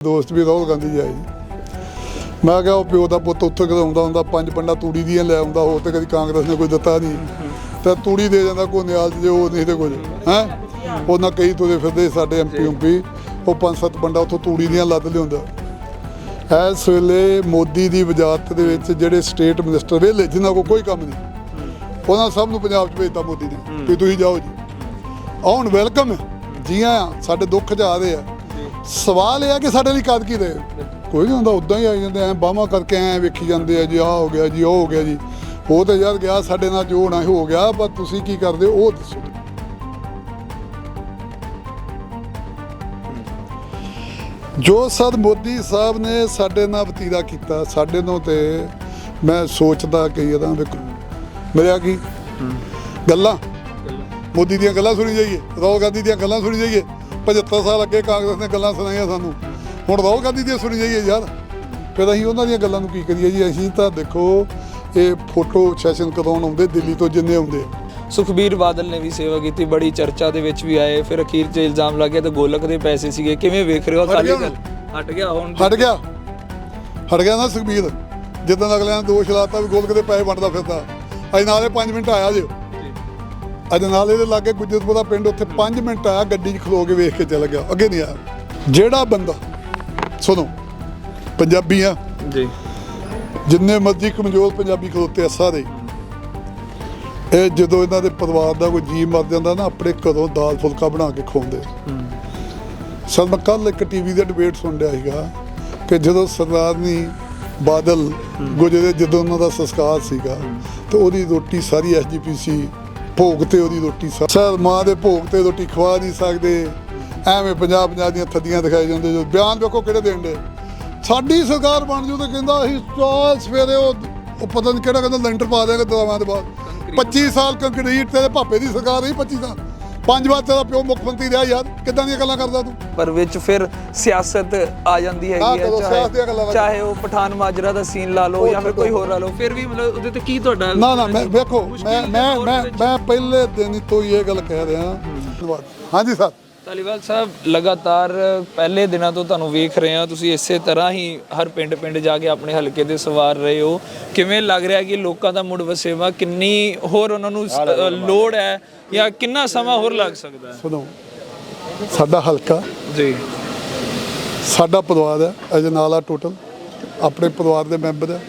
ਦੋਸਤ ਵੀ ਰਾਹੁਲ ਗਾਂਧੀ ਜੀ ਆਏ ਜੀ ਮੈਂ ਕਿਹਾ ਉਹ ਪਿਓ ਦਾ ਪੁੱਤ ਉੱਥੇ ਕਦੋਂ ਆਉਂਦਾ ਹੁੰਦਾ, ਪੰਜ ਪੰਡਾ ਤੂੜੀ ਦੀਆਂ ਲੈ ਆਉਂਦਾ ਹੋਰ ਤੇ ਕਦੀ ਕਾਂਗਰਸ ਨੇ ਕੋਈ ਦਿੱਤਾ ਨਹੀਂ। ਤੇ ਤੂੜੀ ਦੇ ਜਾਂਦਾ ਕੋ ਨਿਆਲ ਜੇ ਉਹ ਨਹੀਂ ਤੇ ਕੁਝ, ਹੈ? ਉਹਨਾਂ ਕਈ ਤੁਰੇ ਫਿਰਦੇ ਸਾਡੇ ਐਮਪੀ ਐਮਪੀ ਉਹ ਪੰਜ ਸੱਤ ਪੰਡਾ ਉੱਥੋਂ ਤੂੜੀ ਦੀਆਂ ਲੱਦ ਲਿਆਉਂਦਾ। ਇਸ ਵੇਲੇ ਮੋਦੀ ਦੀ ਵਜਾਤ ਦੇ ਵਿੱਚ ਜਿਹੜੇ ਸਟੇਟ ਮਿਨਿਸਟਰ ਵੇਲੇ ਜਿਨ੍ਹਾਂ ਕੋਲ ਕੋਈ ਕੰਮ ਨਹੀਂ, ਉਹਨਾਂ ਸਭ ਨੂੰ ਪੰਜਾਬ 'ਚ ਭੇਜਤਾ ਮੋਦੀ ਨੇ, ਵੀ ਤੁਸੀਂ ਜਾਓ ਜੀ। ਆਉਣ ਵੈਲਕਮ ਜੀਆਂ ਸਾਡੇ ਦੁੱਖ ਜਾ ਰਹੇ ਆ। ਸਵਾਲ ਇਹ ਆ ਕਿ ਸਾਡੇ ਲਈ ਕਦ ਕੀ ਰਹੇ ਕੋਈ ਨਹੀਂ ਹੁੰਦਾ ਉਦਾਂ ਹੀ ਆਈ ਜਾਂਦੇ ਐ ਬਾਹਾਂ ਕਰਕੇ ਐ ਵੇਖੀ ਜਾਂਦੇ ਆ ਜੀ ਆਹ ਹੋ ਗਿਆ ਜੀ ਉਹ ਹੋ ਗਿਆ ਜੀ। ਉਹ ਤੇ ਯਾਰ ਗਿਆ ਸਾਡੇ ਨਾਲ ਜੋ ਹੋਣਾ ਹੋ ਗਿਆ ਪਰ ਤੁਸੀਂ ਕੀ ਕਰਦੇ ਹੋ? ਉਹ ਦੱਸੋ। ਜੋ ਸਦ ਮੋਦੀ ਸਾਹਿਬ ਨੇ ਸਾਡੇ ਨਾਲ ਵਤੀਰਾ ਕੀਤਾ ਸਾਡੇ ਨੂੰ ਤੇ ਮੈਂ ਸੋਚਦਾ ਕਿ ਇਹਦਾ ਮਿਲਿਆ ਕੀ? ਗੱਲਾਂ। ਮੋਦੀ ਦੀਆਂ ਗੱਲਾਂ ਸੁਣੀ ਜਾਈਏ ਰਾਹੁਲ ਗਾਂਧੀ ਦੀਆਂ ਗੱਲਾਂ ਸੁਣੀ ਜਾਈਏ। 75 ਸਾਲ ਅੱਗੇ ਕਾਂਗਰਸ ਨੇ ਗੱਲਾਂ ਸੁਣਾਈਆਂ ਸਾਨੂੰ। ਹੁਣ ਰਾਹੁਲ ਗਾਂਧੀ ਦੀਆਂ ਸੁਣੀ ਜਾਈਏ ਯਾਰ। ਫਿਰ ਅਸੀਂ ਉਹਨਾਂ ਦੀਆਂ ਗੱਲਾਂ ਨੂੰ ਕੀ ਕਰੀਏ ਜੀ? ਅਸੀਂ ਤਾਂ ਦੇਖੋ ਇਹ ਫੋਟੋ ਸੈਸ਼ਨ ਕਰਾਉਣ ਆਉਂਦੇ ਦਿੱਲੀ ਤੋਂ ਜਿੰਨੇ ਆਉਂਦੇ। ਸੁਖਬੀਰ ਬਾਦਲ ਨੇ ਵੀ ਸੇਵਾ ਕੀਤੀ ਬੜੀ ਚਰਚਾ ਦੇ ਵਿੱਚ ਵੀ ਆਏ। ਫਿਰ ਅਖੀਰ 'ਚ ਇਲਜ਼ਾਮ ਲੱਗਿਆ ਤੇ ਗੋਲਕ ਦੇ ਪੈਸੇ ਸੀਗੇ। ਕਿਵੇਂ ਵੇਖ ਰਹੇ ਹੋ ਅਕਾਲੀ ਗਿਆ ਦਲ? ਹਟ ਗਿਆ ਹੁਣ। ਹਟ ਗਿਆ। ਹਟ ਗਿਆ ਨਾ ਸੁਖਬੀਰ। ਜਿੱਦਾਂ ਅਗਲਿਆਂ ਨੇ ਦੋਸ਼ ਲਾਤਾ ਵੀ ਗੋਲਕ ਦੇ ਪੈਸੇ ਵੰਡਦਾ ਫਿਰਦਾ। ਅੱਜ ਨਾਲੇ 5 ਮਿੰਟ ਆਇਆ ਜੇ। ਅੱਜ ਨਾਲੇ ਦੇ ਲਾਗੇ ਗੁਜਰਪੁਰਾ ਪਿੰਡ ਉੱਥੇ 5 ਮਿੰਟ ਆਇਆ ਗੱਡੀ 'ਚ ਖਲੋ ਕੇ ਵੇਖ ਕੇ ਚਲਾ ਗਿਆ। ਅੱਗੇ ਨਹੀਂ ਆਇਆ। ਜਿਹੜਾ ਬੰਦਾ ਸੁਣੋ ਪੰਜਾਬੀ ਆ ਜੀ। ਜਿੰਨੇ ਮਰਜ਼ੀ ਕਮਜ਼ੋਰ ਪੰਜਾਬੀ ਖਲੋਤੇ ਆ ਸਾਰੇ ਇਹ ਜਦੋਂ ਇਹਨਾਂ ਦੇ ਪਰਿਵਾਰ ਦਾ ਕੋਈ ਜੀ ਮਰ ਜਾਂਦਾ ਨਾ ਆਪਣੇ ਘਰੋਂ ਦਾਲ ਫੁਲਕਾ ਬਣਾ ਕੇ ਖਵਾਉਂਦੇ। ਸਰ ਮੈਂ ਕੱਲ ਇੱਕ ਟੀਵੀ ਦਾ ਡਿਬੇਟ ਸੁਣ ਰਿਹਾ ਸੀਗਾ ਕਿ ਜਦੋਂ ਸਰਦਾਰਨੀ ਬਾਦਲ ਗੁਜਰੇ ਜਦੋਂ ਉਹਨਾਂ ਦਾ ਸੰਸਕਾਰ ਸੀਗਾ ਤੇ ਉਹਦੀ ਰੋਟੀ ਸਾਰੀ ਐਸਜੀਪੀਸੀ ਭੋਗ ਤੇ ਉਹਦੀ ਰੋਟੀ ਸਰ ਮਾਂ ਦੇ ਭੋਗ ਤੇ ਰੋਟੀ ਖਵਾ ਨਹੀਂ ਸਕਦੇ। ਐਵੇਂ ਪੰਜਾਬ ਪੰਜਾਬ ਦੀਆਂ ਥੱਦੀਆਂ ਦਿਖਾਈ ਜਾਂਦੇ ਜੋ ਬਿਆਨ ਵੇਖੋ ਕਿਹੜੇ ਦੇਣ ਦੇ। ਸਾਡੀ ਸਰਕਾਰ ਬਣ ਜੂ ਤੇ ਕਹਿੰਦਾ ਅਸੀਂ ਚਾਲ ਸਵੇਰੇ ਉਹ ਉਹ ਪਤਾ ਨਹੀਂ ਕਿਹੜਾ ਕਹਿੰਦਾ ਲੈਂਟਰ ਪਾ ਦੇਗਾ ਦਵਾਵਾਂ ਦੇ ਬਾਅਦ। 25 ਸਾਲ ਕੰਕਰੀਟ ਤੇਰੇ ਭਾਪੇ ਦੀ ਸਰਕਾਰ ਰਹੀ 25 ਸਾਲ। ਪੰਜ ਵਾਰ ਤੇਰਾ ਪਿਓ ਮੁੱਖ ਮੰਤਰੀ ਰਿਹਾ ਯਾਰ ਕਿੱਦਾਂ ਦੀਆਂ ਗੱਲਾਂ ਕਰਦਾ ਤੂੰ? ਪਰ ਵਿੱਚ ਫਿਰ ਸਿਆਸਤ ਆ ਜਾਂਦੀ ਹੈਗੀ ਹੈ ਚਾਹੇ ਚਾਹੇ ਉਹ ਪਠਾਨ ਮਾਜਰਾ ਦਾ ਸੀਨ ਲਾ ਲਓ ਜਾਂ ਫਿਰ ਕੋਈ ਹੋਰ ਲਾ ਲਓ ਫਿਰ ਵੀ ਮਤਲਬ ਉਹਦੇ ਤੇ ਕੀ ਤੁਹਾਡਾ ਨਾ ਨਾ ਮੈਂ ਵੇਖੋ ਮੈਂ ਮੈਂ ਮੈਂ ਪਹਿਲੇ ਦਿਨ ਤੋਂ ਹੀ ਇਹ ਗੱਲ ਕਹਿ ਰਿਹਾ। ਧੰਨਵਾਦ। ਹਾਂਜੀ ਸਰ। ਧਾਲੀਵਾਲ ਸਾਹਿਬ ਲਗਾਤਾਰ ਪਹਿਲੇ ਦਿਨਾਂ ਤੋਂ ਤੁਹਾਨੂੰ ਵੇਖ ਰਹੇ ਹਾਂ। ਤੁਸੀਂ ਇਸੇ ਤਰ੍ਹਾਂ ਹੀ ਹਰ ਪਿੰਡ ਪਿੰਡ ਜਾ ਕੇ ਆਪਣੇ ਹਲਕੇ ਦੇ ਸਵਾਰ ਰਹੇ ਹੋ। ਕਿਵੇਂ ਲੱਗ ਰਿਹਾ ਕਿ ਲੋਕਾਂ ਦਾ ਮੁੜ ਵਸੇਵਾ ਕਿੰਨੀ ਹੋਰ ਉਹਨਾਂ ਨੂੰ ਸ- ਅ, ਲੋੜ ਹੈ ਜਾਂ ਕਿੰਨਾ ਸਮਾਂ ਹੋਰ ਲੱਗ ਸਕਦਾ ਹੈ? ਸੁਣੋ ਸਾਡਾ ਹਲਕਾ ਜੀ। ਸਾਡਾ ਪਰਿਵਾਰ ਹੈ ਅਜਨਾਲਾ ਟੋਟਲ ਆਪਣੇ ਪਰਿਵਾਰ ਦੇ ਮੈਂਬਰ ਹੈ।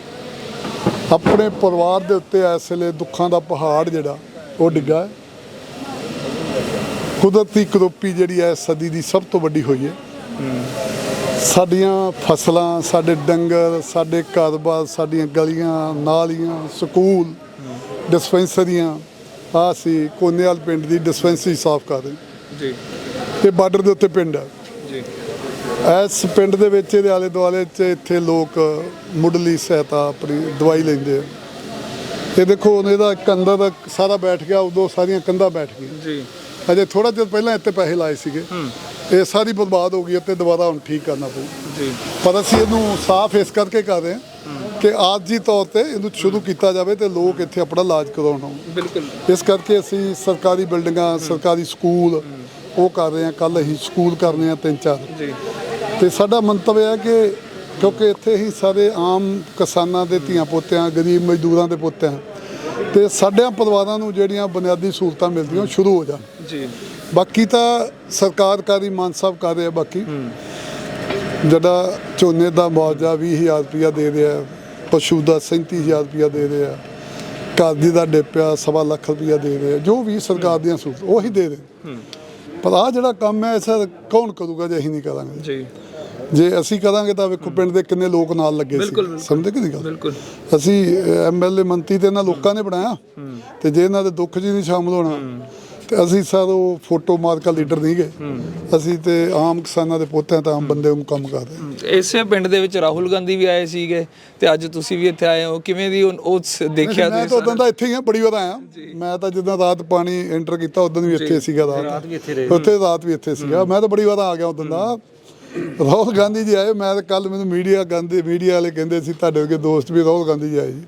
ਆਪਣੇ ਪਰਿਵਾਰ ਦੇ ਉੱਤੇ ਇਸ ਵੇਲੇ ਦੁੱਖਾਂ ਦਾ ਪਹਾੜ ਜਿਹੜਾ ਉਹ ਡਿੱਗਾ ਹੈ। ਕੁਦਰਤੀ ਕਰੋਪੀ ਜਿਹੜੀ ਹੈ ਸਦੀ ਦੀ ਸਭ ਤੋਂ ਵੱਡੀ ਹੋਈ ਹੈ। ਸਾਡੀਆਂ ਫਸਲਾਂ ਸਾਡੇ ਡੰਗਰ ਸਾਡੇ ਘਰ-ਬਾਰ ਸਾਡੀਆਂ ਗਲੀਆਂ ਨਾਲੀਆਂ ਸਕੂਲ ਡਿਸਪੈਂਸਰੀਆਂ ਆ ਸੀ ਕੋਨੇਵਾਲ ਪਿੰਡ ਦੀ ਡਿਸਪੈਂਸਰੀ ਸਾਫ਼ ਕਰ ਰਹੇ ਜੀ। ਇਹ ਬਾਰਡਰ ਦੇ ਉੱਤੇ ਪਿੰਡ ਹੈ ਜੀ। ਇਸ ਪਿੰਡ ਦੇ ਵਿੱਚ ਇਹਦੇ ਆਲੇ ਦੁਆਲੇ 'ਚ ਇੱਥੇ ਲੋਕ ਮੁੱਢਲੀ ਸਹਾਇਤਾ ਆਪਣੀ ਦਵਾਈ ਲੈਂਦੇ ਆ। ਇਹ ਦੇਖੋ ਇਹਦਾ ਕੰਧਾ ਦਾ ਸਾਰਾ ਬੈਠ ਗਿਆ ਉਦੋਂ ਸਾਰੀਆਂ ਕੰਧਾਂ ਬੈਠ ਗਈਆਂ। ਜੀ। ਅਜੇ ਥੋੜਾ ਚਿਰ ਪਹਿਲਾਂ ਇੱਥੇ ਪੈਸੇ ਲਾਏ ਸੀਗੇ। ਇਹ ਸਾਰੀ ਬਰਬਾਦ ਹੋ ਗਈ ਅਤੇ ਦੁਬਾਰਾ ਹੁਣ ਠੀਕ ਕਰਨਾ ਪਊ। ਜੀ। ਪਰ ਅਸੀਂ ਇਹਨੂੰ ਸਾਫ਼ ਇਸ ਕਰਕੇ ਕਰ ਰਹੇ ਹਾਂ ਕਿ ਆਰਜੀ ਤੌਰ ਤੇ ਇਹਨੂੰ ਸ਼ੁਰੂ ਕੀਤਾ ਜਾਵੇ ਤੇ ਲੋਕ ਇੱਥੇ ਆਪਣਾ ਇਲਾਜ ਕਰਾਉਣ ਬਿਲਕੁਲ। ਇਸ ਕਰਕੇ ਅਸੀਂ ਸਰਕਾਰੀ ਬਿਲਡਿੰਗਾਂ ਸਰਕਾਰੀ ਸਕੂਲ ਉਹ ਕਰ ਰਹੇ ਹਾਂ। ਕੱਲ ਅਸੀਂ ਸਕੂਲ ਕਰਨੇ ਆ ਤਿੰਨ ਚਾਰ। ਜੀ। ਤੇ ਸਾਡਾ ਮੰਤਵ ਹੈ ਕਿ ਕਿਉਂਕਿ ਇੱਥੇ ਹੀ ਸਾਰੇ ਆਮ ਕਿਸਾਨਾਂ ਦੇ ਧੀਆਂ ਪੋਤਿਆਂ ਗਰੀਬ ਮਜ਼ਦੂਰਾਂ ਦੇ ਪੁੱਤਿਆਂ ਤੇ ਸਾਡਿਆਂ ਪਰਿਵਾਰਾਂ ਨੂੰ ਜਿਹੜੀਆਂ ਬੁਨਿਆਦੀ ਸਹੂਲਤਾਂ ਮਿਲਦੀਆਂ ਸ਼ੁਰੂ ਹੋ ਜਾਣ। ਜੀ। ਬਾਕੀ ਤਾਂ ਸਰਕਾਰਕਾਰੀ ਮਾਨ ਸਾਹਿਬ ਕਰ ਰਹੇ ਬਾਕੀ? ਜਿਹੜਾ ਝੋਨੇ ਦਾ ਮੁਆਵਜ਼ਾ 20000 ਰੁਪਇਆ ਦੇ ਰਿਹਾ ਪਸ਼ੂ ਦਾ 37000 ਰੁਪਇਆ ਦੇ ਰਿਹਾ ਘਰ ਦੀ ਡਿੱਪਿਆ ਸਵਾ ਲੱਖ ਰੁਪਇਆ ਦੇ ਰਿਹਾ ਜੋ ਵੀ ਸਰਕਾਰ ਦੀਆਂ ਸਹੂਲਤਾਂ ਉਹੀ ਦੇ ਰਹੇ। ਪਰ ਆ ਜਿਹੜਾ ਕੰਮ ਹੈ ਸਰ ਕੌਣ ਕਰੂਗਾ ਜੇ ਅਸੀਂ ਨਹੀਂ ਕਰਾਂਗੇ? ਜੀ। ਜੇ ਅਸੀਂ ਕਰਾਂਗੇ ਤਾਂ ਵੇਖੋ ਪਿੰਡ ਦੇ ਕਿੰਨੇ ਲੋਕ ਨਾਲ ਲੱਗੇ ਸੀ। ਸਮਝਦੇ ਕਿ ਨਹੀਂ ਗੱਲ? ਬਿਲਕੁਲ। ਅਸੀਂ ਐਮਐਲਏ ਮੰਤਰੀ ਤੇ ਇਹਨਾਂ ਲੋਕਾਂ ਨੇ ਬਣਾਇਆ। ਤੇ ਜੇ ਇਹਨਾਂ ਦੇ ਦੁੱਖ 'ਚ ਨਹੀਂ ਸ਼ਾਮਲ ਹੋਣਾ ਤੇ ਅਸੀਂ ਸਰ ਉਹ ਫੋਟੋ ਮਾਰਕਾ ਲੀਡਰ ਨਹੀਂ ਗਏ। ਅਸੀਂ ਤੇ ਆਮ ਕਿਸਾਨਾਂ ਦੇ ਪੋਤਿਆਂ ਤਾਂ ਆਮ ਬੰਦੇ ਨੂੰ ਕੰਮ ਕਰ ਰਹੇ ਹਾਂ। ਇਸੇ ਪਿੰਡ ਦੇ ਵਿੱਚ ਰਾਹੁਲ ਗਾਂਧੀ ਵੀ ਆਏ ਸੀਗੇ ਤੇ ਅੱਜ ਤੁਸੀਂ ਵੀ ਇੱਥੇ ਆਏ ਹੋ। ਕਿਵੇਂ ਦੀ ਉਹ ਉਹ ਸ- ਦੇਖਿਆ ਮੈਂ ਤਾਂ ਉਦੋਂ ਦਾ ਇੱਥੇ ਹੀ ਆ ਬੜੀ ਵਾਰ ਆਇਆ। ਮੈਂ ਤਾਂ ਜਿੱਦਾਂ ਰਾਤ ਪਾਣੀ ਐਂਟਰ ਕੀਤਾ ਉਦੋਂ ਵੀ ਇੱਥੇ ਸੀਗਾ ਰਾਤ। ਵੀ ਇੱਥੇ ਰਹੇ। ਉੱਥੇ ਰਾਤ ਵੀ ਇੱਥੇ ਸੀਗਾ। ਮੈਂ ਤਾਂ ਬੜੀ ਵਾਰ ਆ ਗਿਆ ਉਦੋਂ ਦਾ। ਰਾਹੁਲ ਗਾਂਧੀ ਜੀ ਆਏ ਮੈਂ ਤਾਂ ਕੱਲ ਮੈਨੂੰ ਮੀਡੀਆ ਗਾਂਧੀ ਮੀਡੀਆ ਵਾਲੇ ਕਹਿੰਦੇ ਸੀ ਤੁਹਾਡੇ ਵਰਗੇ ਦੋਸਤ ਵੀ ਰਾਹੁਲ ਗਾਂਧੀ ਜੀ ਆਏ ਜੀ।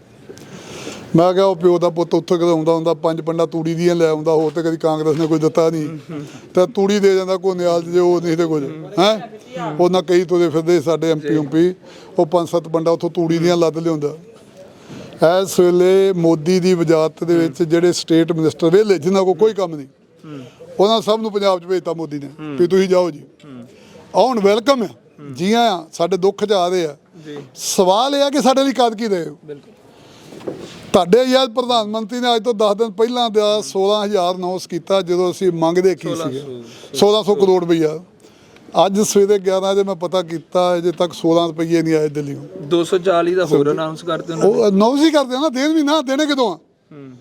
ਮੈਂ ਕਿਹਾ ਉਹ ਪਿਓ ਦਾ ਪੁੱਤ ਉੱਥੇ ਕਦੇ ਆਉਂਦਾ ਹੁੰਦਾ ਪੰਜ ਪੰਡਾ ਤੂੜੀ ਦੀਆਂ ਲੈ ਆਉਂਦਾ ਹੋਰ ਤੇ ਕਦੀ ਕਾਂਗਰਸ ਨੇ ਕੋਈ ਦਿੱਤਾ ਨਹੀਂ। ਤੇ ਤੂੜੀ ਦੇ ਜਾਂਦਾ ਕੋਈ ਨਿਆਲ ਜੇ ਉਹ ਨਹੀਂ ਤੇ ਕੁਝ। ਹੈ? ਉਹਨਾਂ ਕਈ ਤੁਰੇ ਫਿਰਦੇ ਸਾਡੇ ਐਮਪੀ ਐਮਪੀ ਉਹ ਪੰਜ ਸੱਤ ਬੰਡਾ ਉੱਥੋਂ ਤੂੜੀ ਦੀਆਂ ਲੱਦ ਲਿਆਉਂਦਾ। ਇਸ ਵੇਲੇ ਮੋਦੀ ਦੀ ਵਜ਼ਾਰਤ ਦੇ ਵਿੱਚ ਜਿਹੜੇ ਸਟੇਟ ਮਿਨਿਸਟਰ ਵੇਲੇ ਜਿਨ੍ਹਾਂ ਕੋਲ ਕੋਈ ਕੰਮ ਨਹੀਂ ਉਹਨਾਂ ਸਭ ਨੂੰ ਪੰਜਾਬ 'ਚ ਭੇਜਤਾ ਮੋਦੀ ਨੇ ਵੀ ਤੁਸੀਂ ਜਾਓ ਜੀ। ਆਉਣ ਵੈਲਕਮ ਹੈ ਜੀ ਆਇਆਂ ਸਾਡੇ ਦੁੱਖ 'ਚ ਆ ਆ। ਸਵਾਲ ਇਹ ਆ ਕਿ ਸਾਡੇ ਲਈ ਕਦ ਕੀ ਰਹੇ ਹੋ? ਬਿਲਕੁਲ। ਤੁਹਾਡੇ ਯਾਰ ਪ੍ਰਧਾਨ ਮੰਤਰੀ ਨੇ ਅੱਜ ਤੋਂ 10 ਦਿਨ ਪਹਿਲਾਂ ਦਾ 16000 ਅਨਾਉਂਸ ਕੀਤਾ ਜਦੋਂ ਅਸੀਂ ਮੰਗਦੇ ਕੀ ਸੀਗੇ? 1600 ਕਰੋੜ ਰੁਪਈਆ। ਅੱਜ ਸਵੇਰੇ 11 ਵਜੇ ਮੈਂ ਪਤਾ ਕੀਤਾ ਅਜੇ ਤੱਕ 16 ਰੁਪਈਏ ਨਹੀਂ ਆਏ ਦਿੱਲੀੋਂ 240 ਦਾ ਹੋਰ ਅਨਾਉਂਸ ਕਰਤੇ ਉਹਨਾਂ ਉਹ ਅਨਾਉਂਸ ਹੀ ਕਰਦੇ ਆ ਨਾ ਦੇਣ ਵੀ ਨਾ ਦੇਣੇ ਕਿਦੋਂ ਆ? ਹੂੰ।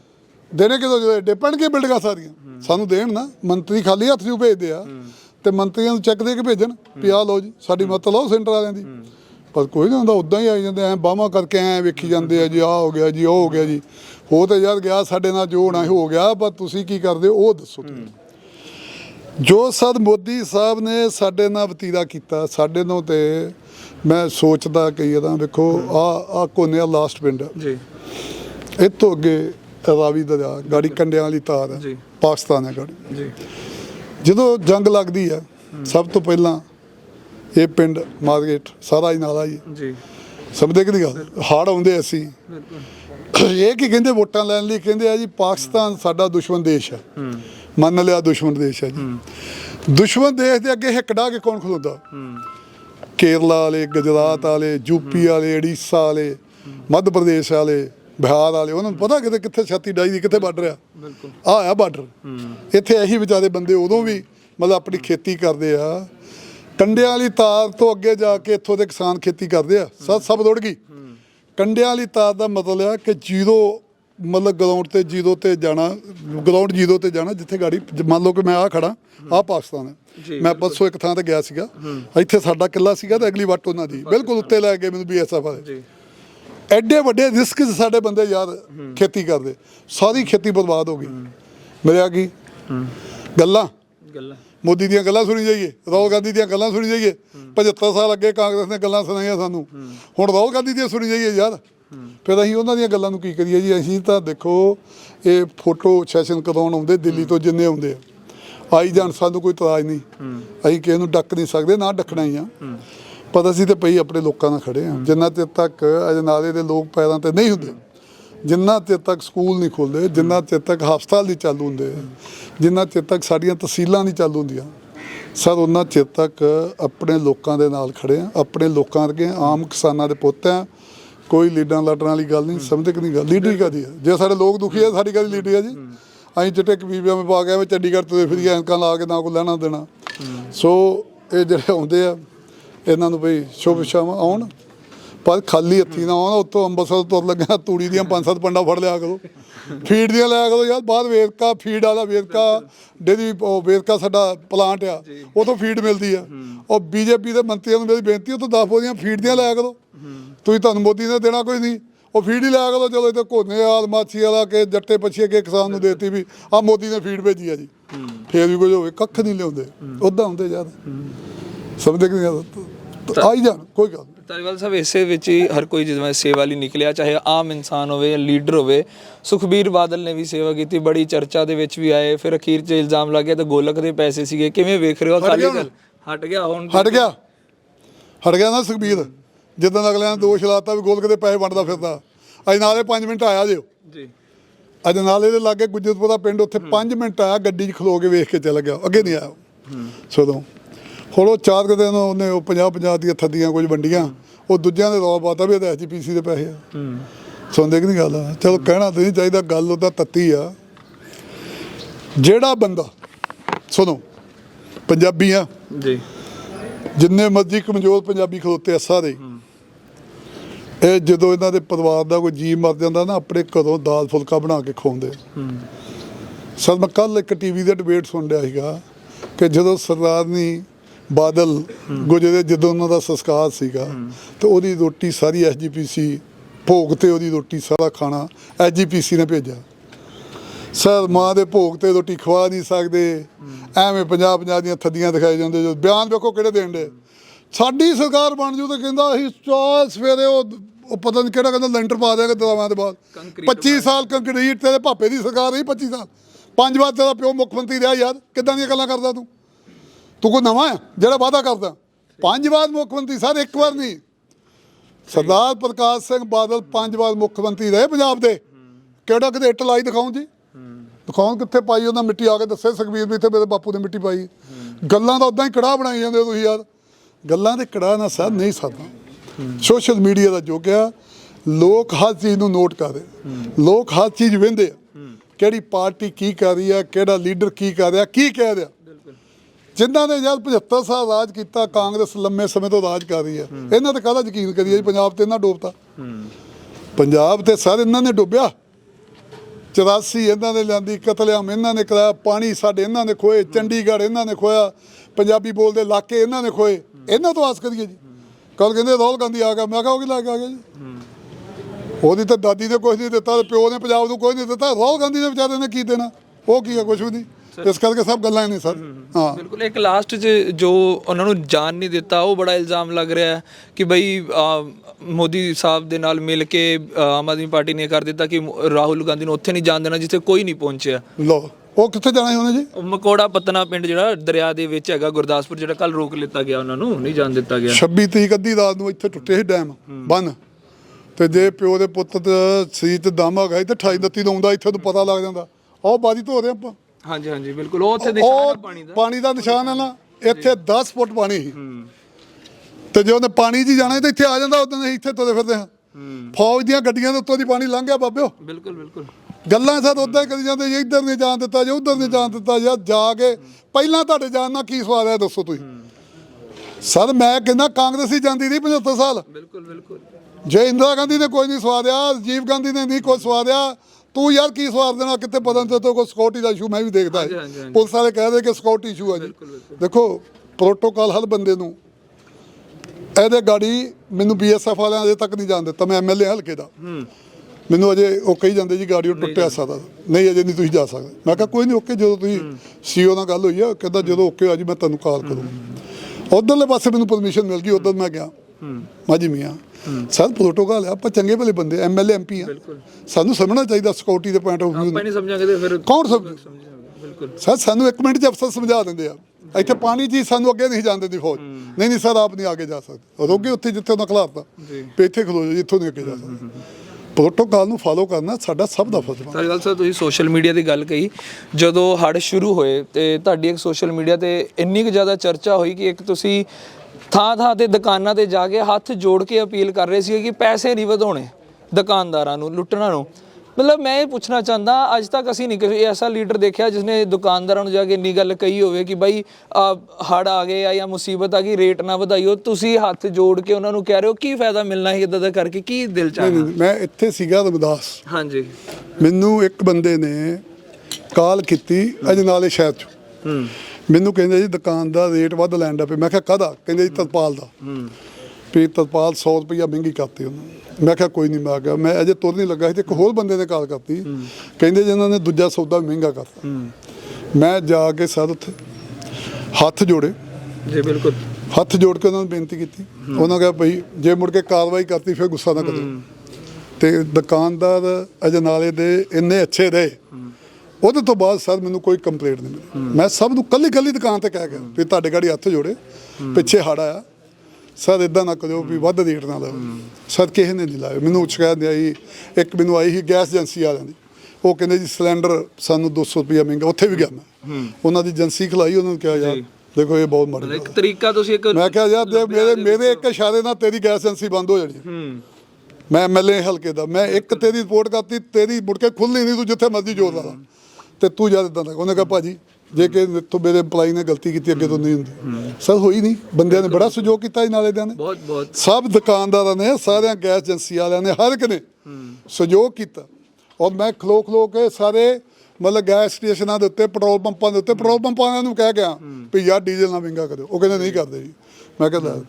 ਦੇਣੇ ਕਿਦੋਂ ਜਦੋਂ ਡਿਪੈਂਡ ਕੇ ਬਿਲਡਿੰਗਾਂ ਸਾਰੀਆਂ। ਸਾਨੂੰ ਦੇਣ ਨਾ ਮੰਤਰੀ ਖਾਲੀ ਹੱਥ ਨੂੰ ਭੇਜਦੇ ਆ। ਤੇ ਮੰਤਰੀਆਂ ਨੂੰ ਚੈੱਕ ਦੇ ਕੇ ਭੇਜਣ ਵੀ ਲਓ ਜੀ ਸਾਡੀ ਮਤ ਲਓ ਸੈਂਟਰ ਵਾਲਿਆਂ ਦੀ। ਪਰ ਕੋਈ ਨਹੀਂ ਹੁੰਦਾ ਉਦਾਂ ਹੀ ਆਈ ਜਾਂਦੇ ਐ ਬਾਹਾਂ ਕਰਕੇ ਐ ਵੇਖੀ ਜਾਂਦੇ ਆ ਜੀ ਆਹ ਹੋ ਗਿਆ ਜੀ ਉਹ ਹੋ ਗਿਆ ਜੀ। ਹੋ ਤੇ ਯਾਰ ਗਿਆ ਸਾਡੇ ਨਾਲ ਜੋ ਹੋਣਾ ਹੋ ਗਿਆ ਪਰ ਤੁਸੀਂ ਕੀ ਕਰਦੇ ਹੋ ਉਹ ਦੱਸੋ ਤੁਸੀਂ। ਜੋ ਸਦ ਮੋਦੀ ਸਾਹਿਬ ਨੇ ਸਾਡੇ ਨਾਲ ਵਤੀਰਾ ਕੀਤਾ ਸਾਡੇ ਨੂੰ ਤੇ ਮੈਂ ਸੋਚਦਾ ਕਿ ਇਹਦਾ ਵੇਖੋ ਆ ਆ ਕੋਨਿਆ ਲਾਸਟ ਪਿੰਡ। ਆ ਜੀ। ਇੱਥੋਂ ਅੱਗੇ ਰਾਵੀ ਦਰਿਆ ਗਾੜੀ ਕੰਡਿਆਂ ਵਾਲੀ ਤਾਰ ਹੈ। ਪਾਕਿਸਤਾਨ ਹੈ ਗਾੜੀ। ਜੀ। ਜਦੋਂ ਜੰਗ ਲੱਗਦੀ ਹੈ ਸਭ ਤੋਂ ਪਹਿਲਾਂ ਇਹ ਪਿੰਡ ਮਾਰਗੇਟ ਸਾਰਾ ਹੀ ਨਾਲਾ ਹੈ। ਜੀ। ਸਮਝਦੇ ਕਿ ਨਹੀਂ ਗੱਲ? ਹੜ ਆਉਂਦੇ ਅਸੀਂ। ਬਿਲਕੁਲ। ਇਹ ਕੀ ਕਹਿੰਦੇ ਵੋਟਾਂ ਲੈਣ ਲਈ? ਕਹਿੰਦੇ ਆ ਜੀ ਪਾਕਿਸਤਾਨ ਸਾਡਾ ਦੁਸ਼ਮਣ ਦੇਸ਼ ਹੈ। ਮੰਨ ਲਿਆ ਦੁਸ਼ਮਣ ਦੇਸ਼ ਹੈ ਜੀ। ਦੁਸ਼ਮਣ ਦੇਸ਼ ਦੇ ਅੱਗੇ ਹਿੱਕ ਡਾ ਕੇ ਕੌਣ ਖਲੋਦਾ? ਕੇਰਲਾ ਵਾਲੇ ਗੁਜਰਾਤ ਵਾਲੇ ਯੂਪੀ ਵਾਲੇ ਓਡੀਸ਼ਾ ਵਾਲੇ ਮੱਧ ਪ੍ਰਦੇਸ਼ ਵਾਲੇ ਬਿਹਾਰ ਵਾਲੇ ਉਹਨਾਂ ਨੂੰ ਪਤਾ ਕਿਤੇ ਕਿੱਥੇ ਛਾਤੀ ਡਾਈ ਦੀ ਕਿੱਥੇ ਬਾਰਡਰ ਆ? ਬਿਲਕੁਲ। ਆ ਆ ਬਾਰਡਰ। ਇੱਥੇ ਇਹੀ ਵਿਚਾਰੇ ਬੰਦੇ ਉਦੋਂ ਵੀ ਮਤਲਬ ਆਪਣੀ ਖੇਤੀ ਕਰਦੇ ਆ। ਕੰਡਿਆਂ ਵਾਲੀ ਤਾਰ ਤੋਂ ਅੱਗੇ ਜਾ ਕੇ ਇੱਥੋਂ ਦੇ ਕਿਸਾਨ ਖੇਤੀ ਕਰਦੇ ਆ। ਸਭ ਸਭ ਰੁੜ ਗਈ। ਕੰਡਿਆਂ ਵਾਲੀ ਤਾਰ ਦਾ ਮਤਲਬ ਆ ਕਿ ਜ਼ੀਰੋ ਮਤਲਬ ਗਰਾਊਂਡ ਤੇ ਜ਼ੀਰੋ ਤੇ ਜਾਣਾ ਗਰਾਊਂਡ ਜ਼ੀਰੋ ਤੇ ਜਾਣਾ ਜਿੱਥੇ ਗਾੜੀ ਮੰਨ ਲਓ ਕਿ ਮੈਂ ਆ ਖੜਾ ਆ ਪਾਕਿਸਤਾਨ ਹੈ ਮੈਂ ਪਰਸੋਂ ਇੱਕ ਥਾਂ ਤੇ ਗਿਆ ਸੀਗਾ। ਇੱਥੇ ਸਾਡਾ ਕਿੱਲਾ ਸੀਗਾ ਤੇ ਅਗਲੀ ਵੱਟ ਉਹਨਾਂ ਦੀ। ਬਿਲਕੁਲ ਉੱਤੇ ਲੈ ਗਏ ਮੈਨੂੰ ਬੀਐਸਐਫ ਵਾਲੇ। ਐਡੇ ਵੱਡੇ ਰਿਸਕ ਸਾਡੇ ਬੰਦੇ ਯਾਰ ਖੇਤੀ ਕਰਦੇ। ਸਾਰੀ ਖੇਤੀ ਬਰਬਾਦ ਹੋ ਗਈ। ਮੇਰੇ ਆ ਗਈ। ਗੱਲਾਂ। ਗੱਲਾਂ। ਮੋਦੀ ਦੀਆਂ ਗੱਲਾਂ ਸੁਣੀ ਜਾਈਏ ਰਾਹੁਲ ਗਾਂਧੀ ਦੀਆਂ ਗੱਲਾਂ ਸੁਣੀ ਜਾਈਏ 75 ਸਾਲ ਅੱਗੇ ਕਾਂਗਰਸ ਨੇ ਗੱਲਾਂ ਸੁਣਾਈਆਂ ਸਾਨੂੰ। ਹੁਣ ਰਾਹੁਲ ਗਾਂਧੀ ਦੀਆਂ ਸੁਣੀ ਜਾਈਏ ਯਾਰ। ਫਿਰ ਅਸੀਂ ਉਹਨਾਂ ਦੀਆਂ ਗੱਲਾਂ ਨੂੰ ਕੀ ਕਰੀਏ ਜੀ? ਅਸੀਂ ਤਾਂ ਦੇਖੋ ਇਹ ਫੋਟੋ ਸੈਸ਼ਨ ਕਰਾਉਣ ਆਉਂਦੇ ਦਿੱਲੀ ਤੋਂ ਜਿੰਨੇ ਆਉਂਦੇ ਆ। ਆਈ ਜਾਣ ਸਾਨੂੰ ਕੋਈ ਇਤਰਾਜ਼ ਨਹੀਂ। ਅਸੀਂ ਕਿਸੇ ਨੂੰ ਡੱਕ ਨਹੀਂ ਸਕਦੇ ਨਾ ਡੱਕਣਾ ਹੀ ਆ। ਪਰ ਅਸੀਂ ਤੇ ਪਈ ਆਪਣੇ ਲੋਕਾਂ ਨਾਲ ਖੜੇ ਆ। ਜਿੰਨਾ ਚਿਰ ਤੱਕ ਅਜਨਾਲੇ ਦੇ ਲੋਕ ਪੈਰਾਂ ਤੇ ਨਹੀਂ ਹੁੰਦੇ ਜਿੰਨਾ ਚਿਰ ਤੱਕ ਸਕੂਲ ਨਹੀਂ ਖੁੱਲਦੇ ਜਿੰਨਾ ਚਿਰ ਤੱਕ ਹਸਪਤਾਲ ਨਹੀਂ ਚਾਲੂ ਹੁੰਦੇ ਜਿੰਨਾ ਚਿਰ ਤੱਕ ਸਾਡੀਆਂ ਤਹਿਸੀਲਾਂ ਨਹੀਂ ਚਾਲੂ ਹੁੰਦੀਆਂ ਸਰ ਉਹਨਾਂ ਚਿਰ ਤੱਕ ਆਪਣੇ ਲੋਕਾਂ ਦੇ ਨਾਲ ਖੜੇ ਆ ਆਪਣੇ ਲੋਕਾਂ ਵਰਗੇ ਆਮ ਕਿਸਾਨਾਂ ਦੇ ਪੁੱਤ ਆ ਕੋਈ ਲੀਡਰਾਂ ਲਾਡਰਾਂ ਵਾਲੀ ਗੱਲ ਨਹੀਂ ਸਮਝਦੇ ਕਿ ਨਹੀਂ ਗੱਲ ਲੀਡਰੀ ਕਾਦੀ ਹੈ? ਜੇ ਸਾਡੇ ਲੋਕ ਦੁਖੀ ਆ ਸਾਡੀ ਕਾਦੀ ਲੀਡਰੀ ਆ ਜੀ? ਅਸੀਂ ਚਿੱਟੇ ਕਬੀਬਿਆਂ ਵਿੱਚ ਪਾ ਕੇ ਐਵੇਂ ਚੰਡੀਗੜ੍ਹ ਤੋਂ ਫਿਰੀ ਐਨਕਾਂ ਲਾ ਕੇ ਨਾ ਕੋਈ ਲੈਣਾ ਦੇਣਾ। ਸੋ ਇਹ ਜਿਹੜੇ ਆਉਂਦੇ ਆ ਇਹਨਾਂ ਨੂੰ ਬਈ ਸ਼ੁਭ ਸ਼ਾਮ ਆਉਣ। ਪਰ ਖਾਲੀ ਹੱਥੀ ਨਾ ਆਉਣ ਉੱਤੋਂ ਅੰਬਰਸਰ ਤੋਂ ਲੱਗਿਆ ਤੂੜੀ ਦੀਆਂ ਪੰਜ ਸੱਤ ਪੰਡਾ ਫੜ ਲਿਆ ਕਰੋ। ਫੀਡ ਦੀਆਂ ਲਿਆ ਕਰੋ ਯਾਰ ਬਾਹਰ ਵੇਰਕਾ ਫੀਡ ਵਾਲਾ ਵੇਰਕਾ ਡੇਰੀ ਉਹ ਵੇਰਕਾ ਸਾਡਾ ਪਲਾਂਟ ਆ ਉਥੋਂ ਫੀਡ ਮਿਲਦੀ ਆ। ਉਹ ਬੀਜੇਪੀ ਦੇ ਮੰਤਰੀਆਂ ਨੂੰ ਮੇਰੀ ਬੇਨਤੀ ਤੋਂ 10 ਬੋਰੀਆਂ ਫੀਡ ਦੀਆਂ ਲਿਆ ਕਰੋ। ਤੁਸੀਂ ਤੁਹਾਨੂੰ ਮੋਦੀ ਨੇ ਦੇਣਾ ਕੋਈ ਨਹੀਂ। ਉਹ ਫੀਡ ਹੀ ਲਿਆ ਕਰੋ ਚਲੋ ਇੱਥੇ ਕੋਨੇ ਆਲ ਮਾਛੀ ਵਾਲਾ ਕੇ ਜੱਟੇ ਪੱਛੀਏ ਕੇ ਕਿਸਾਨ ਨੂੰ ਦੇਤੀ ਵੀ ਆ ਮੋਦੀ ਨੇ ਫੀਡ ਭੇਜੀ ਆ ਜੀ। ਫੇਰ ਵੀ ਕੁਝ ਹੋਵੇ ਕੱਖ ਨਹੀਂ ਲਿਆਉਂਦੇ। ਉਦਾਂ ਹੁੰਦੇ ਯਾਰ। ਸਮਝਦੇ ਕਿ ਨਹੀਂ ਆਈ ਜਾਣ ਕੋਈ ਗੱਲ ਨਹੀਂ। ਧਾਲੀਵਾਲ ਸਾਹਿਬ ਇਸੇ ਵਿੱਚ ਹੀ ਹਰ ਕੋਈ ਜਿਵੇਂ ਸੇਵਾ ਲਈ ਨਿਕਲਿਆ ਚਾਹੇ ਆਮ ਇਨਸਾਨ ਹੋਵੇ ਜਾਂ ਲੀਡਰ ਹੋਵੇ ਸੁਖਬੀਰ ਬਾਦਲ ਨੇ ਵੀ ਸੇਵਾ ਕੀਤੀ ਬੜੀ ਚਰਚਾ ਦੇ ਵਿੱਚ ਵੀ ਆਏ ਫਿਰ ਅਖੀਰ 'ਚ ਇਲਜ਼ਾਮ ਲੱਗਿਆ ਤਾਂ ਗੋਲਕ ਦੇ ਪੈਸੇ ਸੀਗੇ ਕਿਵੇਂ ਵੇਖ ਰਹੇ ਹੋ? ਗਿਆ ਦਲ ਹਟ ਗਿਆ ਹੁਣ ਹਟ ਗਿਆ। ਹਟ ਗਿਆ ਨਾ ਸੁਖਬੀਰ। ਜਿੱਦਾਂ ਅਗਲਿਆਂ ਨੇ ਦੋਸ਼ ਲਾਤਾ ਵੀ ਗੋਲਕ ਦੇ ਪੈਸੇ ਵੰਡਦਾ ਫਿਰਦਾ। ਅੱਜ ਨਾਲੇ 5 ਮਿੰਟ ਆਇਆ ਜਿਓ ਜੀ। ਅੱਜ ਨਾਲੇ ਦੇ ਲਾਗੇ ਗੁਜਰਤਪੁਰਾ ਪਿੰਡ ਉੱਥੇ 5 ਮਿੰਟ ਆਇਆ ਗੱਡੀ 'ਚ ਖਲੋ ਕੇ ਵੇਖ ਕੇ ਚਲਾ ਗਿਆ। ਅੱਗੇ ਨਹੀਂ ਆਇਆ। ਸਦੋਂ ਹੁਣ ਉਹ ਚਾਰ ਕੁ ਦਿਨ ਉਹਨੇ ਉਹ 50 50 ਦੀਆਂ ਥੱਦੀਆਂ ਕੁਝ ਵੰਡੀਆਂ ਉਹ ਦੂਜਿਆਂ ਦੇ ਰੌਲਾ ਪਾਤਾ ਵੀ ਇਹਦਾ ਐਚਪੀਸੀ ਦੇ ਪੈਸੇ ਆ। ਹੂੰ। ਸੁਣਦੇ ਕਿ ਨਹੀਂ ਗੱਲ? ਆ ਚਲੋ ਕਹਿਣਾ ਤਾਂ ਨਹੀਂ ਚਾਹੀਦਾ ਗੱਲ ਉਹਦਾ ਤੱਤੀ ਆ। ਜਿਹੜਾ ਬੰਦਾ ਸੁਣੋ ਪੰਜਾਬੀ ਆ। ਜੀ। ਜਿੰਨੇ ਮਰਜ਼ੀ ਕਮਜ਼ੋਰ ਪੰਜਾਬੀ ਖਲੋਤੇ ਆ ਸਾਰੇ। ਇਹ ਜਦੋਂ ਇਹਨਾਂ ਦੇ ਪਰਿਵਾਰ ਦਾ ਕੋਈ ਜੀ ਮਰ ਜਾਂਦਾ ਨਾ ਆਪਣੇ ਘਰੋਂ ਦਾਲ ਫੁਲਕਾ ਬਣਾ ਕੇ ਖਵਾਉਂਦੇ ਹੂੰ। ਸਰ ਮੈਂ ਕੱਲ ਇੱਕ ਟੀਵੀ ਦੇ ਡਿਬੇਟ ਸੁਣ ਰਿਹਾ ਸੀਗਾ ਕਿ ਜਦੋਂ ਸਰਦਾਰਨੀ ਬਾਦਲ ਗੁਜਰੇ ਜਦੋਂ ਉਹਨਾਂ ਦਾ ਸੰਸਕਾਰ ਸੀਗਾ ਤੇ ਉਹਦੀ ਰੋਟੀ ਸਾਰੀ ਐਸਜੀਪੀਸੀ ਭੋਗ ਤੇ ਉਹਦੀ ਰੋਟੀ ਸਾਰਾ ਖਾਣਾ ਐਸਜੀਪੀਸੀ ਨੇ ਭੇਜਿਆ। ਸਰ ਮਾਂ ਦੇ ਭੋਗ ਤੇ ਰੋਟੀ ਖਵਾ ਨਹੀਂ ਸਕਦੇ। ਐਵੇਂ ਪੰਜਾਬ ਪੰਜਾਬ ਦੀਆਂ ਥੱਦੀਆਂ ਦਿਖਾਈ ਜਾਂਦੇ ਜੋ ਬਿਆਨ ਵੇਖੋ ਕਿਹੜੇ ਦੇਣ ਦੇ। ਸਾਡੀ ਸਰਕਾਰ ਬਣ ਜੂ ਤੇ ਕਹਿੰਦਾ ਅਸੀਂ ਚਾਹ ਸਵੇਰੇ ਉਹ ਉਹ ਪਤਾ ਨਹੀਂ ਕਿਹੜਾ ਕਹਿੰਦਾ ਲੈਂਟਰ ਪਾ ਦੇਗਾ ਦਵਾਵਾਂ ਦੇ ਬਾਅਦ। ਕੰਕਰੀਟ 25 ਸਾਲ ਕੰਕਰੀਟ ਤੇਰੇ ਭਾਪੇ ਦੀ ਸਰਕਾਰ ਰਹੀ 25 ਸਾਲ। ਪੰਜ ਵਾਰ ਤੇਰਾ ਪਿਓ ਮੁੱਖ ਮੰਤਰੀ ਰਿਹਾ ਯਾਰ। ਕਿੱਦਾਂ ਦੀਆਂ ਗੱਲਾਂ ਕਰਦਾ ਤੂੰ? ਤੂੰ ਕੋਈ ਨਵਾਂ ਹੈ? ਜਿਹੜਾ ਵਾਅਦਾ ਕਰਦਾ। ਪੰਜ ਵਾਰ ਮੁੱਖ ਮੰਤਰੀ ਸਰ, ਇੱਕ ਵਾਰ ਨਹੀਂ। ਸਰਦਾਰ ਪ੍ਰਕਾਸ਼ ਸਿੰਘ ਬਾਦਲ ਪੰਜ ਵਾਰ ਮੁੱਖ ਮੰਤਰੀ ਰਹੇ ਪੰਜਾਬ ਦੇ। ਕਿਹੜਾ ਕਿਤੇ ਇੱਟ ਲਾਈ ਦਿਖਾਉਂ ਜੀ? ਦਿਖਾਉਣ ਕਿੱਥੇ ਪਾਈ ਉਹਨਾਂ ਮਿੱਟੀ ਆ ਕੇ ਦੱਸੇ ਸੁਖਬੀਰ ਵੀ ਇੱਥੇ ਮੇਰੇ ਬਾਪੂ ਨੇ ਮਿੱਟੀ ਪਾਈ। ਗੱਲਾਂ ਤਾਂ ਉਦਾਂ ਹੀ ਕੜਾਹ ਬਣਾਈ ਜਾਂਦੇ ਹੋ ਤੁਸੀਂ ਯਾਰ। ਗੱਲਾਂ ਦੇ ਕੜਾਹ ਨਾਲ ਸਰ ਨਹੀਂ ਸਰਦਾ। ਸੋਸ਼ਲ ਮੀਡੀਆ ਦਾ ਯੁੱਗ ਆ। ਲੋਕ ਹਰ ਚੀਜ਼ ਨੂੰ ਨੋਟ ਕਰਦੇ ਲੋਕ ਹਰ ਚੀਜ਼ ਵੇਂਦੇ ਆ। ਕਿਹੜੀ ਪਾਰਟੀ ਕੀ ਕਰ ਰਹੀ ਆ, ਕਿਹੜਾ ਲੀਡਰ ਕੀ ਕਰ ਰਿਹਾ, ਕੀ ਕਹਿ ਰਿਹਾ। ਜਿਨ੍ਹਾਂ ਨੇ ਜਦ 75 ਸਾਲ ਰਾਜ ਕੀਤਾ ਕਾਂਗਰਸ ਲੰਮੇ ਸਮੇਂ ਤੋਂ ਰਾਜ ਕਰ ਰਹੀ ਹੈ। ਇਹਨਾਂ ਤੇ ਕਾਹਦਾ ਯਕੀਨ ਕਰੀਏ ਜੀ? ਪੰਜਾਬ ਤੇ ਇਹਨਾਂ ਡੋਬਤਾ। ਪੰਜਾਬ ਤੇ ਸਰ ਇਹਨਾਂ ਨੇ ਡੁੱਬਿਆ। 84 ਇਹਨਾਂ ਨੇ ਲਿਆਂਦੀ ਕਤਲੇਆਮ ਇਹਨਾਂ ਨੇ ਕਰਾਇਆ ਪਾਣੀ ਸਾਡੇ ਇਹਨਾਂ ਨੇ ਖੋਏ ਚੰਡੀਗੜ੍ਹ ਇਹਨਾਂ ਨੇ ਖੋਇਆ ਪੰਜਾਬੀ ਬੋਲਦੇ ਇਲਾਕੇ ਇਹਨਾਂ ਨੇ ਖੋਏ। ਇਹਨਾਂ ਤੋਂ ਆਸ ਕਰੀਏ ਜੀ। ਕੱਲ ਕਹਿੰਦੇ ਰਾਹੁਲ ਗਾਂਧੀ ਆ ਗਿਆ। ਮੈਂ ਕਿਹਾ ਉਹ ਕੀ ਲਾ ਕੇ ਆ ਗਿਆ ਜੀ? ਉਹਦੀ ਤਾਂ ਦਾਦੀ ਨੇ ਕੁਝ ਨਹੀਂ ਦਿੱਤਾ ਤੇ ਪਿਓ ਨੇ ਪੰਜਾਬ ਨੂੰ ਕੁਝ ਨਹੀਂ ਦਿੱਤਾ। ਰਾਹੁਲ ਗਾਂਧੀ ਨੇ ਵਿਚਾਰੇ ਨੇ ਕੀ ਦੇਣਾ? ਉਹ ਕੀ ਆ ਕੁਝ ਵੀ ਨਹੀਂ। ਇਸ ਕਰਕੇ ਸਭ ਗੱਲਾਂ ਹੀ ਨੇ ਸਰ। ਹਾਂ ਬਿਲਕੁਲ ਇੱਕ ਲਾਸਟ 'ਚ ਜੋ ਉਹਨਾਂ ਨੂੰ ਜਾਣ ਨਹੀਂ ਦਿੱਤਾ ਉਹ ਬੜਾ ਇਲਜ਼ਾਮ ਲੱਗ ਰਿਹਾ ਹੈ ਕਿ ਬਈ ਮੋਦੀ ਸਾਹਿਬ ਦੇ ਨਾਲ ਮਿਲ ਕੇ ਆਮ ਆਦਮੀ ਪਾਰਟੀ ਨੇ ਕਰ ਦਿੱਤਾ ਕਿ ਰਾਹੁਲ ਗਾਂਧੀ ਨੂੰ ਉੱਥੇ ਨਹੀਂ ਜਾਣ ਦੇਣਾ ਜਿੱਥੇ ਕੋਈ ਨਹੀਂ ਪਹੁੰਚਿਆ। ਲੋ ਉਹ ਕਿੱਥੇ ਜਾਣਾ ਉਹਨੇ ਜੀ? ਮਕੋੜਾ ਪਤਨਾ ਪਿੰਡ ਜਿਹੜਾ ਦਰਿਆ ਦੇ ਵਿੱਚ ਹੈਗਾ ਗੁਰਦਾਸਪੁਰ ਜਿਹੜਾ ਕੱਲ ਰੋਕ ਲਿੱਤਾ ਗਿਆ ਉਹਨਾਂ ਨੂੰ ਨਹੀਂ ਜਾਣ ਦਿੱਤਾ ਗਿਆ। 26 ਤਰੀਕ ਅੱਧੀ ਰਾਤ ਨੂੰ ਇੱਥੇ ਟੁੱਟੇ ਸੀ ਡੈਮ ਬੰਨ। ਤੇ ਜੇ ਪਿਓ ਦੇ ਪੁੱਤ ਤੇ ਸਰੀਰ ਤੇ ਦਮ ਗਿਆ ਤੇ 28 29 ਨੂੰ ਆਉਂਦਾ ਇੱਥੇ ਨੂੰ ਪਤਾ ਲੱਗ ਜਾਂਦਾ। ਉਹ ਬਾਜੀ ਧੋ ਰਹੇ ਆਪਾਂ। ਹਾਂਜੀ ਹਾਂਜੀ ਬਿਲਕੁਲ। ਉਹ ਉੱਥੇ ਨਿਸ਼ਾਨ ਹੈ ਉਹ ਪਾਣੀ ਦਾ। ਪਾਣੀ ਦਾ ਨਿਸ਼ਾਨ ਹੈ ਨਾ ਇੱਥੇ 10 ਫੁੱਟ ਪਾਣੀ ਸੀ। ਤੇ ਜੇ ਉਹਨੇ ਪਾਣੀ 'ਚ ਹੀ ਜਾਣਾ ਤਾਂ ਇੱਥੇ ਆ ਜਾਂਦਾ ਉਦੋਂ ਅਸੀਂ ਇੱਥੇ ਤੁਰੇ ਫਿਰਦੇ ਹਾਂ। ਫੌਜ ਦੀਆਂ ਗੱਡੀਆਂ ਦੇ ਉੱਤੋਂ ਦੀ ਪਾਣੀ ਲੰਘ ਗਿਆ ਬਾਬਿਓ। ਬਿਲਕੁਲ ਬਿਲਕੁਲ। ਗੱਲਾਂ ਸਰ ਉਦਾਂ ਹੀ ਕਰੀ ਜਾਂਦੇ ਜੀ ਇੱਧਰ ਨਹੀਂ ਜਾਣ ਦਿੱਤਾ ਜੇ ਉੱਧਰ ਨਹੀਂ ਜਾਣ ਦਿੱਤਾ ਜਾਂ ਜਾ ਕੇ ਪਹਿਲਾਂ ਤੁਹਾਡੇ ਜਾਣ ਨਾਲ ਕੀ ਸਵਾਦ ਹੈ ਦੱਸੋ ਤੁਸੀਂ। ਸਰ ਮੈਂ ਕਹਿੰਦਾ ਕਾਂਗਰਸ ਹੀ ਜਾਂਦੀ ਰਹੀ 75 ਸਾਲ। ਬਿਲਕੁਲ ਬਿਲਕੁਲ। ਜੇ ਇੰਦਰਾ ਗਾਂਧੀ ਨੇ ਕੋਈ ਨਹੀਂ ਸਵਾਦਿਆ ਰਾਜੀਵ ਗਾਂਧੀ ਨੇ ਨਹੀਂ ਕੋਈ ਸਵਾਦਿਆ ਤੂੰ ਯਾਰ ਕੀ ਸਵਾਦ ਦੇਣਾ? ਕਿਤੇ ਪਤਾ ਨਹੀਂ ਤੇ ਕੋਈ ਸਿਕਿਉਰਿਟੀ ਦਾ ਇਸ਼ੂ ਮੈਂ ਵੀ ਦੇਖਦਾ ਹਾਂਜੀ। ਪੁਲਿਸ ਵਾਲੇ ਕਹਿ ਰਹੇ ਕਿ ਸਿਕਿਉਰਿਟੀ ਇਸ਼ੂ ਆ ਜੀ। ਦੇਖੋ ਪ੍ਰੋਟੋਕਾਲ ਹਰ ਬੰਦੇ ਨੂੰ। ਇਹਦੇ ਗਾੜੀ ਮੈਨੂੰ ਬੀਐਸਐਫ ਵਾਲਿਆਂ ਅਜੇ ਤੱਕ ਨਹੀਂ ਜਾਣ ਦਿੱਤਾ ਮੈਂ ਐਮਐਲਏ ਹਲਕੇ ਦਾ। ਮੈਨੂੰ ਅਜੇ ਉਹ ਕਹੀ ਜਾਂਦੇ ਜੀ ਗਾੜੀ ਉਹ ਟੁੱਟਿਆ ਸਕਦਾ ਨਹੀਂ ਅਜੇ ਨਹੀਂ ਤੁਸੀਂ ਜਾ ਸਕਦੇ। ਮੈਂ ਕਿਹਾ ਕੋਈ ਨਹੀਂ ਓਕੇ ਜਦੋਂ ਤੁਸੀਂ ਸੀਓ ਨਾਲ ਗੱਲ ਹੋਈ ਆ ਕਹਿੰਦਾ ਜਦੋਂ ਓਕੇ ਆ ਜੀ ਮੈਂ ਤੁਹਾਨੂੰ ਕਾਲ ਕਰੂੰਗਾ। ਉਧਰਲੇ ਪਾਸੇ ਮੈਨੂੰ ਪਰਮਿਸ਼ਨ ਮਿਲ ਗਈ ਉਧਰ ਮੈਂ ਗਿਆ। ਮਾਜੀ ਮੀਆਂ ਸਰ ਪ੍ਰੋਟੋਕਾਲ ਆ ਆਪਾਂ ਚੰਗੇ ਭਲੇ ਬੰਦੇ ਐਮਐਲਏ ਐਮਪੀ ਆ। ਸਾਨੂੰ ਸਮਝਣਾ ਚਾਹੀਦਾ ਸਿਕਿਉਰਿਟੀ ਦੇ ਪੁਆਇੰਟ ਆਫ ਆਪਾਂ ਨਹੀਂ ਸਮਝਾਂਗੇ ਤੇ ਫਿਰ ਕੌਣ ਸਮਝ ਸਮਝਾਂਗੇ ਬਿਲਕੁਲ। ਸਰ ਸਾਨੂੰ ਇੱਕ ਮਿੰਟ ਚ ਅਫਸਰ ਸਮਝਾ ਦਿੰਦੇ ਆ। ਇੱਥੇ ਪਾਣੀ ਜੀ ਸਾਨੂੰ ਅੱਗੇ ਨਹੀਂ ਜਾਣ ਦਿੰਦੀ ਫੌਜ। ਨਹੀਂ ਨਹੀਂ ਸਰ ਆਪ ਨਹੀਂ ਆਗੇ ਜਾ ਸਕਦੇ। ਰੋਗੇ ਉੱਥੇ ਜਿੱਥੇ ਉਹਨਾਂ ਖਲਾਰਤਾ ਜੀ। ਵੀ ਇੱਥੇ ਖਲੋ ਜਾਓ ਜਿੱਥੋਂ ਨਹੀਂ ਅੱਗੇ ਜਾ ਸਕਦੇ। ਪ੍ਰੋਟੋਕਾਲ ਨੂੰ ਫਾਲੋ ਕਰਨਾ ਸਾਡਾ ਸਭ ਦਾ ਫਰਜ਼ ਬਣਦਾ। ਸਾਰੀ ਗੱਲ ਸਰ ਤੁਸੀਂ ਸੋਸ਼ਲ ਮੀਡੀਆ ਦੀ ਗੱਲ ਕਹੀ। ਜਦੋਂ ਹੜ ਸ਼ੁਰੂ ਹੋਏ ਤੇ ਤੁਹਾਡੀ ਇੱਕ ਸੋਸ਼ਲ ਮੀਡੀਆ ਤੇ ਇੰਨੀ ਕੁ ਜ਼ਿਆਦਾ ਚਰਚਾ ਹੋਈ ਕਿ ਇੱਕ ਤੁਸੀਂ ਥਾਂ ਥਾਂ ਤੇ ਦੁਕਾਨਾਂ ਤੇ ਜਾ ਕੇ ਹੱਥ ਜੋੜ ਕੇ ਅਪੀਲ ਕਰ ਰਹੇ ਸੀ ਕਿ ਪੈਸੇ ਨਹੀਂ ਵਧਾਉਣੇ ਦੁਕਾਨਦਾਰਾਂ ਨੂੰ ਲੁੱਟਣਾ ਨੂੰ। ਮਤਲਬ ਮੈਂ ਇਹ ਪੁੱਛਣਾ ਚਾਹੁੰਦਾ ਅੱਜ ਤੱਕ ਅਸੀਂ ਨਹੀਂ ਕਿਸੇ ਐਸਾ ਲੀਡਰ ਦੇਖਿਆ ਜਿਸਨੇ ਦੁਕਾਨਦਾਰਾਂ ਨੂੰ ਜਾ ਕੇ ਇੰਨੀ ਗੱਲ ਕਹੀ ਹੋਵੇ ਕਿ ਬਾਈ ਹੜ ਆ ਗਏ ਆ ਜਾਂ ਮੁਸੀਬਤ ਆ ਗਈ ਰੇਟ ਨਾ ਵਧਾਈਓ। ਤੁਸੀਂ ਹੱਥ ਜੋੜ ਕੇ ਉਹਨਾਂ ਨੂੰ ਕਹਿ ਰਹੇ ਹੋ ਕੀ ਫਾਇਦਾ ਮਿਲਣਾ ਹੈ ਇਦਾਂ ਦਾ ਕਰਕੇ? ਕੀ ਦਿਲ ਚਾਹਨਾ ਨਹੀਂ, ਮੈਂ ਇੱਥੇ ਸੀਗਾ ਰਮਦਾਸ। ਹਾਂਜੀ। ਮੈਨੂੰ ਇੱਕ ਬੰਦੇ ਨੇ ਕਾਲ ਕੀਤੀ ਅਜਨਾਲੇ ਸ਼ਹਿਰ ਚ। ਹੂੰ। ਮੈਨੂੰ ਕਹਿੰਦੇ ਜੀ ਦੁਕਾਨ ਦਾ ਰੇਟ ਵੱਧ ਲੈਂਦਾ ਪਿਆ। ਮੈਂ ਕਿਹਾ ਕਾਹਦਾ? ਕਹਿੰਦੇ ਜੀ ਤਰਪਾਲ ਦਾ। ਹੂੰ। ਵੀ ਤਰਪਾਲ 100 ਰੁਪਈਆ ਮਹਿੰਗੀ ਕਰਤੀ ਉਹਨਾਂ। ਮੈਂ ਕਿਹਾ ਕੋਈ ਨਹੀਂ ਮੈਂ ਗਿਆ ਮੈਂ ਅਜੇ ਤੁਰ ਨਹੀਂ ਲੱਗਾ ਸੀ ਤੇ ਇੱਕ ਹੋਰ ਬੰਦੇ ਨੇ ਕਾਲ ਕਰਤੀ। ਕਹਿੰਦੇ ਜੀ ਇਹਨਾਂ ਨੇ ਦੂਜਾ ਸੌਦਾ ਮਹਿੰਗਾ ਕਰਤਾ। ਮੈਂ ਜਾ ਕੇ ਸਰ ਉੱਥੇ ਹੱਥ ਜੋੜੇ। ਜੀ ਬਿਲਕੁਲ। ਹੱਥ ਜੋੜ ਕੇ ਉਹਨਾਂ ਨੂੰ ਬੇਨਤੀ ਕੀਤੀ। ਉਹਨਾਂ ਕਿਹਾ ਭਈ ਜੇ ਮੁੜ ਕੇ ਕਾਰਵਾਈ ਕਰਤੀ ਫਿਰ ਗੁੱਸਾ ਨਾ ਕਰਿਓ ਤੇ ਦੁਕਾਨਦਾਰ ਅਜਨਾਲੇ ਦੇ ਇੰਨੇ ਅੱਛੇ ਰਹੇ। ਉਹਦੇ ਤੋਂ ਬਾਅਦ ਸਰ ਮੈਨੂੰ ਕੋਈ ਕੰਪਲੇਂਟ ਨਹੀਂ ਮਿਲੀ। ਮੈਂ ਸਭ ਨੂੰ ਕੱਲੀ ਕੱਲੀ ਦੁਕਾਨ ਤੇ ਕਹਿ ਗਿਆ ਵੀ ਤੁਹਾਡੇ ਗਾੜੀ ਹੱਥ ਜੋੜੇ ਪਿੱਛੇ ਹੜ ਆਇਆ। ਸਰ ਇਦਾਂ ਨਾ ਕਰਿਓ ਵੀ ਵੱਧ ਰੇਟ ਨਾ ਲਾਓ। ਸਰ ਕਿਸੇ ਨੇ ਨਹੀਂ ਲਾਇਆ। ਮੈਨੂੰ ਸ਼ਿਕਾਇਤ ਆਈ। ਇੱਕ ਮੈਨੂੰ ਆਈ ਸੀ ਗੈਸ ਏਜੰਸੀ ਵਾਲਿਆਂ ਦੀ। ਉਹ ਕਹਿੰਦੇ ਜੀ ਸਿਲੰਡਰ ਸਾਨੂੰ 200 ਰੁਪਇਆ ਮਹਿੰਗਾ ਉੱਥੇ ਵੀ ਗਿਆ ਮੈਂ। ਉਹਨਾਂ ਦੀ ਏਜੰਸੀ ਖਲਾਈ ਉਹਨਾਂ ਨੂੰ ਕਿਹਾ ਯਾਰ ਜੀ। ਦੇਖੋ ਇਹ ਬਹੁਤ ਮਾੜੀ ਇੱਕ ਤਰੀਕਾ ਤੁਸੀਂ ਇੱਕ ਮੈਂ ਕਿਹਾ ਯਾਰ ਮੇਰੇ ਮੇਰੇ ਇੱਕ ਇਸ਼ਾਰੇ ਨਾਲ ਤੇਰੀ ਗੈਸ ਏਜੰਸੀ ਬੰਦ ਹੋ ਜਾਣੀ ਹੈ। ਮੈਂ ਐਮਐਲਏ ਹਲਕੇ ਦਾ। ਮੈਂ ਇੱਕ ਤੇਰੀ ਰਿਪੋਰਟ ਕਰਤੀ ਤੇਰੀ ਮੁੜ ਕੇ ਖੁੱਲਣੀ ਨਹੀਂ ਤੂੰ ਜਿੱਥੇ ਮਰਜ਼ੀ ਜੋਰ ਲਾ ਲਾ। ਤੇ ਤੂੰ ਜਦ ਇਦਾਂ ਦਾ ਉਹਨੇ ਕਿਹਾ ਭਾਜੀ ਜੇ ਕਿ ਤੋਂ ਮੇਰੇ EMPLOYE ਨੇ ਗਲਤੀ ਕੀਤੀ ਅੱਗੇ ਤੋਂ ਨਹੀਂ ਹੁੰਦੀ। ਸਰ ਹੋਈ ਨਹੀਂ। ਬੰਦਿਆਂ ਨੇ ਬੜਾ ਸਹਿਯੋਗ ਕੀਤਾ ਜੀ ਨਾਲੇ ਦਿਆਂ ਨੇ। ਬਹੁਤ ਬਹੁਤ। ਸਭ ਦੁਕਾਨਦਾਰਾਂ ਨੇ ਸਾਰਿਆਂ ਗੈਸ ਏਜੰਸੀ ਵਾਲਿਆਂ ਨੇ ਹਰ ਇੱਕ ਨੇ ਸਹਿਯੋਗ ਕੀਤਾ। ਔਰ ਮੈਂ ਖਲੋ ਖਲੋ ਕੇ ਸਾਰੇ ਮਤਲਬ ਗੈਸ ਸਟੇਸ਼ਨਾਂ ਦੇ ਉੱਤੇ ਪੈਟਰੋਲ ਪੰਪਾਂ ਦੇ ਉੱਤੇ ਪੈਟਰੋਲ ਪੰਪਾਂ ਨੂੰ ਕਹਿ ਗਿਆ ਵੀ ਯਾਰ ਡੀਜ਼ਲ ਨਾ ਮਹਿੰਗਾ ਕਰਿਓ। ਉਹ ਕਹਿੰਦੇ ਨਹੀਂ ਕਰਦੇ ਜੀ। ਮੈਂ ਕਹਿੰਦਾ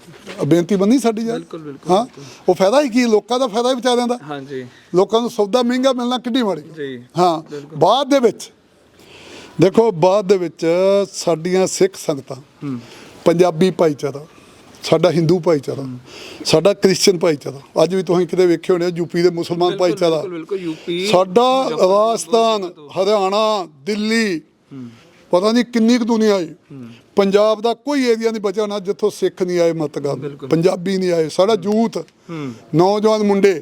ਬੇਨਤੀ ਬੰਨੀ ਸਾਡੀ ਯਾਰ? ਬਿਲਕੁਲ, ਬਿਲਕੁਲ, ਹਾਂ? ਉਹ ਫਾਇਦਾ ਹੀ ਕੀ? ਲੋਕਾਂ ਦਾ ਫਾਇਦਾ ਹੀ ਵਿਚਾਰਿਆਂ ਦਾ। ਹਾਂਜੀ। ਲੋਕਾਂ ਨੂੰ ਸੌਦਾ ਮਹਿੰਗਾ ਮਿਲਣਾ ਕਿੱਡੀ ਮਾੜੀ। ਜੀ। ਹਾਂ। ਬਾਅਦ ਦੇ ਵਿੱਚ ਦੇਖੋ ਬਾਅਦ ਦੇ ਵਿੱਚ ਸਾਡੀਆਂ ਸਿੱਖ ਸੰਗਤਾਂ ਪੰਜਾਬੀ ਭਾਈਚਾਰਾ ਸਾਡਾ ਹਿੰਦੂ ਭਾਈਚਾਰਾ ਸਾਡਾ ਕ੍ਰਿਸਚੀਅਨ ਭਾਈਚਾਰਾ ਅੱਜ ਵੀ ਤੁਸੀਂ ਕਿਤੇ ਵੇਖੇ ਹੋਣੇ ਯੂਪੀ ਦੇ ਮੁਸਲਮਾਨ ਭਾਈਚਾਰਾ। ਸਾਡਾ ਰਾਜਸਥਾਨ ਹਰਿਆਣਾ ਦਿੱਲੀ ਪਤਾ ਨਹੀਂ ਕਿੰਨੀ ਕੁ ਦੁਨੀਆ ਆਈ। ਪੰਜਾਬ ਦਾ ਕੋਈ ਏਰੀਆ ਨਹੀਂ ਬਚਿਆ ਨਾ ਜਿੱਥੋਂ ਸਿੱਖ ਨਹੀਂ ਆਏ ਮਤਗਾਲ ਪੰਜਾਬੀ ਨਹੀਂ ਆਏ। ਸਾਡਾ ਯੂਥ ਨੌਜਵਾਨ ਮੁੰਡੇ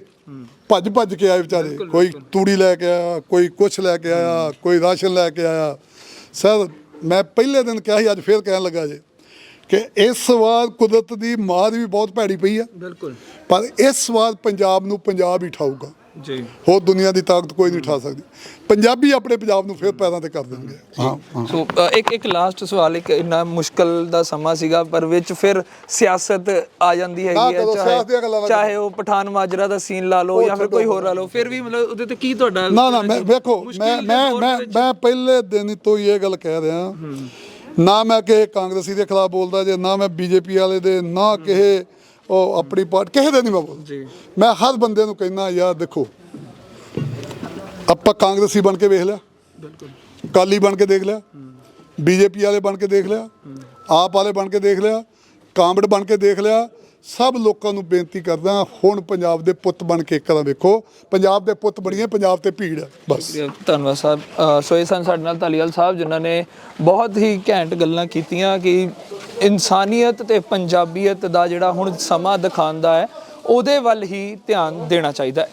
ਭੱਜ ਭੱਜ ਕੇ ਆਏ ਵਿਚਾਰੇ। ਕੋਈ ਤੂੜੀ ਲੈ ਕੇ ਆਇਆ ਕੋਈ ਕੁਛ ਲੈ ਕੇ ਆਇਆ ਕੋਈ ਰਾਸ਼ਨ ਲੈ ਕੇ ਆਇਆ। ਸਰ ਮੈਂ ਪਹਿਲੇ ਦਿਨ ਕਿਹਾ ਸੀ ਅੱਜ ਫੇਰ ਕਹਿਣ ਲੱਗਾ ਜੇ ਕਿ ਇਸ ਵਾਰ ਕੁਦਰਤ ਦੀ ਮਾਰ ਵੀ ਬਹੁਤ ਭੈੜੀ ਪਈ ਆ। ਬਿਲਕੁਲ। ਪਰ ਇਸ ਵਾਰ ਪੰਜਾਬ ਨੂੰ ਪੰਜਾਬ ਹੀ ਠਾਊਗਾ। ਜੀ। ਹੋਰ ਦੁਨੀਆ ਦੀ ਤਾਕਤ ਕੋਈ ਨਹੀਂ ਠਾ ਸਕਦੀ। ਪੰਜਾਬੀ ਆਪਣੇ ਪੰਜਾਬ ਨੂੰ ਫਿਰ ਪੈਰਾਂ ਤੇ ਕਰ ਦੇਣਗੇ। ਹਾਂ ਹਾਂ। ਸੋ ਅ, ਇੱਕ ਇੱਕ ਲਾਸਟ ਸਵਾਲ ਇੱਕ ਇੰਨਾ ਮੁਸ਼ਕਲ ਦਾ ਸਮਾਂ ਸੀਗਾ ਪਰ ਵਿੱਚ ਫਿਰ ਸਿਆਸਤ ਆ ਜਾਂਦੀ ਹੈਗੀ ਹੈ ਕਰੋ, ਸਿਆਸਤ ਦੀਆਂ ਗੱਲਾਂ ਨਾ ਚਾਹੇ ਚਾਹੇ ਉਹ ਪਠਾਨ ਮਾਜਰਾ ਦਾ ਸੀਨ ਲਾ ਲਓ ਜਾਂ ਫਿਰ ਕੋਈ ਹੋਰ ਲਾ ਲਓ ਫਿਰ ਵੀ ਮਤਲਬ ਉਹਦੇ ਤੇ ਕੀ ਤੁਹਾਡਾ ਨਾ ਨਾ ਮੈਂ ਵੇਖੋ ਮੁਸ਼ਕਿਲ ਮੈਂ ਦੇ ਮੈਂ ਦੌਰ ਮੈਂ ਵਿੱਚ- ਮੈਂ ਪਹਿਲੇ ਦਿਨ ਤੋਂ ਹੀ ਇਹ ਗੱਲ ਕਹਿ ਰਿਹਾ। ਨਾ ਮੈਂ ਕਿਸੇ ਕਾਂਗਰਸੀ ਦੇ ਖਿਲਾਫ ਬੋਲਦਾ ਜੇ ਨਾ ਮੈਂ ਬੀਜੇਪੀ ਵਾਲੇ ਦੇ ਨਾ ਕਿਸੇ ਉਹ ਆਪਣੀ ਪਾਰਟੀ ਕਿਸੇ ਦੇ ਨਹੀਂ ਮੈਂ ਬੋਲਦਾ। ਜੀ। ਮੈਂ ਹਰ ਬੰਦੇ ਨੂੰ ਕਹਿੰਦਾ ਯਾਰ ਦੇਖੋ ਆਪਾਂ ਕਾਂਗਰਸੀ ਬਣ ਕੇ ਵੇਖ ਲਿਆ। ਬਿਲਕੁਲ। ਕਾਲੀ ਬਣ ਕੇ ਦੇਖ ਲਿਆ। ਬੀਜੇਪੀ ਵਾਲੇ ਬਣ ਕੇ ਦੇਖ ਲਿਆ। ਆਪ ਵਾਲੇ ਬਣ ਕੇ ਦੇਖ ਲਿਆ। ਕਾਂਗੜ ਬਣ ਕੇ ਦੇਖ ਲਿਆ। ਸਭ ਲੋਕਾਂ ਨੂੰ ਬੇਨਤੀ ਕਰਦਾ ਹੁਣ ਪੰਜਾਬ ਦੇ ਪੁੱਤ ਬਣ ਕੇ ਇੱਕ ਤਰ੍ਹਾਂ ਵੇਖੋ। ਪੰਜਾਬ ਦੇ ਪੁੱਤ ਬਣੀਏ ਪੰਜਾਬ ਤੇ ਭੀੜ ਹੈ ਬਸ। ਧੰਨਵਾਦ ਸਾਹਿਬ। ਅ, ਸੋ ਇਹ ਸਨ ਸਾਡੇ ਨਾਲ ਧਾਲੀਵਾਲ ਸਾਹਿਬ ਜਿਨ੍ਹਾਂ ਨੇ ਬਹੁਤ ਹੀ ਘੈਂਟ ਗੱਲਾਂ ਕੀਤੀਆਂ ਕਿ ਇਨਸਾਨੀਅਤ ਤੇ ਪੰਜਾਬੀਅਤ ਦਾ ਜਿਹੜਾ ਹੁਣ ਸਮਾਂ ਦਿਖਾਉਂਦਾ ਹੈ, ਉਹਦੇ ਵੱਲ ਹੀ ਧਿਆਨ ਦੇਣਾ ਚਾਹੀਦਾ ਹੈ।